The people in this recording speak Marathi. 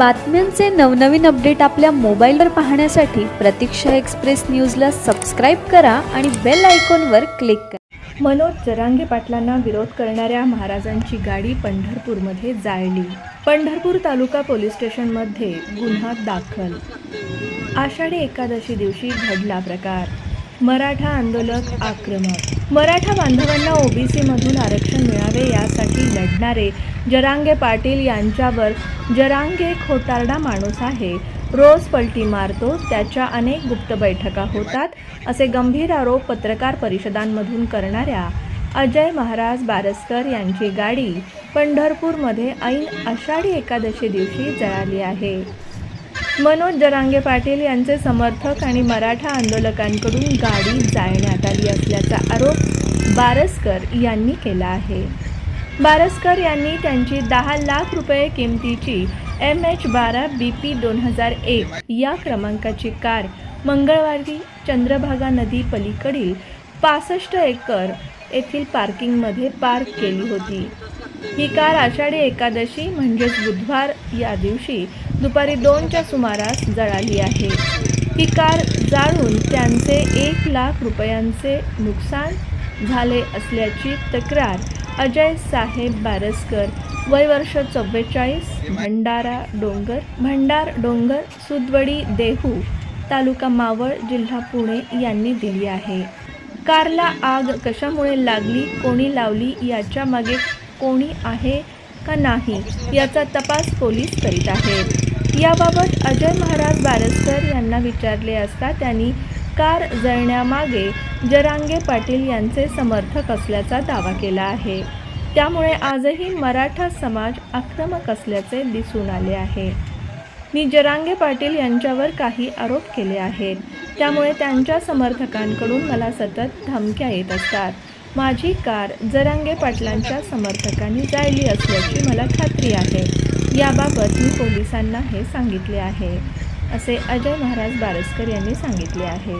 बातम्यांचे नवनवीन अपडेट आपल्या मोबाईलवर पाहण्यासाठी प्रतीक्षा एक्सप्रेस न्यूजला सबस्क्राईब करा आणि बेल आयकॉनवर क्लिक करा. मनोज जरांगे पाटलांना विरोध करणाऱ्या महाराजांची गाडी पंढरपूरमध्ये जाळली. पंढरपूर तालुका पोलीस स्टेशनमध्ये गुन्हा दाखल. आषाढी एकादशी दिवशी घडला प्रकार. मराठा आंदोलक आक्रमक. मराठा बांधवांना ओबीसीमधून आरक्षण मिळावे यासाठी लढणारे जरांगे पाटील यांच्यावर जरांगे खोटारडा माणूस आहे. रोज पलटी मारतो त्याच्या अनेक गुप्त बैठका होतात असे गंभीर आरोप पत्रकार परिषदांमधून करणाऱ्या अजय महाराज बारस्कर यांची गाडी पंढरपूरमध्ये ऐन आषाढी एकादशी दिवशी जळाली आहे. मनोज जरांगे पाटील यांचे समर्थक आणि मराठा आंदोलकांकडून गाडी जाळण्यात आली असल्याचा आरोप बारस्कर यांनी केला आहे. बारस्कर यांनी त्यांची दहा लाख रुपये किमतीची एम एच बारा बी पी दोन हजार एक या क्रमांकाची कार मंगळवारी चंद्रभागा नदी पलीकडील पासष्ट एकर येथील पार्किंगमध्ये पार्क केली होती. ही कार आषाढी एकादशी म्हणजेच बुधवार या दिवशी दुपारी दोनच्या सुमारास जळाली आहे. ही कार जाळून त्यांचे एक लाख रुपयांचे नुकसान झाले असल्याची तक्रार अजय साहेब बारसकर वय वर्ष चव्वेचाळीस भंडारा डोंगर भंडार डोंगर सुदवडी देहू तालुका मावळ जिल्हा पुणे यांनी दिली आहे. कारला आग कशामुळे लागली कोणी लावली याच्या मागे कोणी आहे का नाही याचा तपास पोलीस करीत आहेत. याबाबत अजय महाराज बारस्कर यांना विचारले असता त्यांनी कार जळण्यामागे जरांगे पाटील यांचे समर्थक असल्याचा दावा केला आहे. त्यामुळे आजही मराठा समाज आक्रमक असल्याचे दिसून आले आहे. मी जरांगे पाटील यांच्यावर काही आरोप केले आहेत. त्यामुळे त्यांच्या समर्थकांकडून मला सतत धमक्या येत असतात. माझी कार जरांगे पाटलांच्या समर्थकांनी जाळली असल्याची मला खात्री आहे. याबाबत मी पोलिसांना हे सांगितले आहे असे अजय महाराज बारस्कर यांनी सांगितले आहे.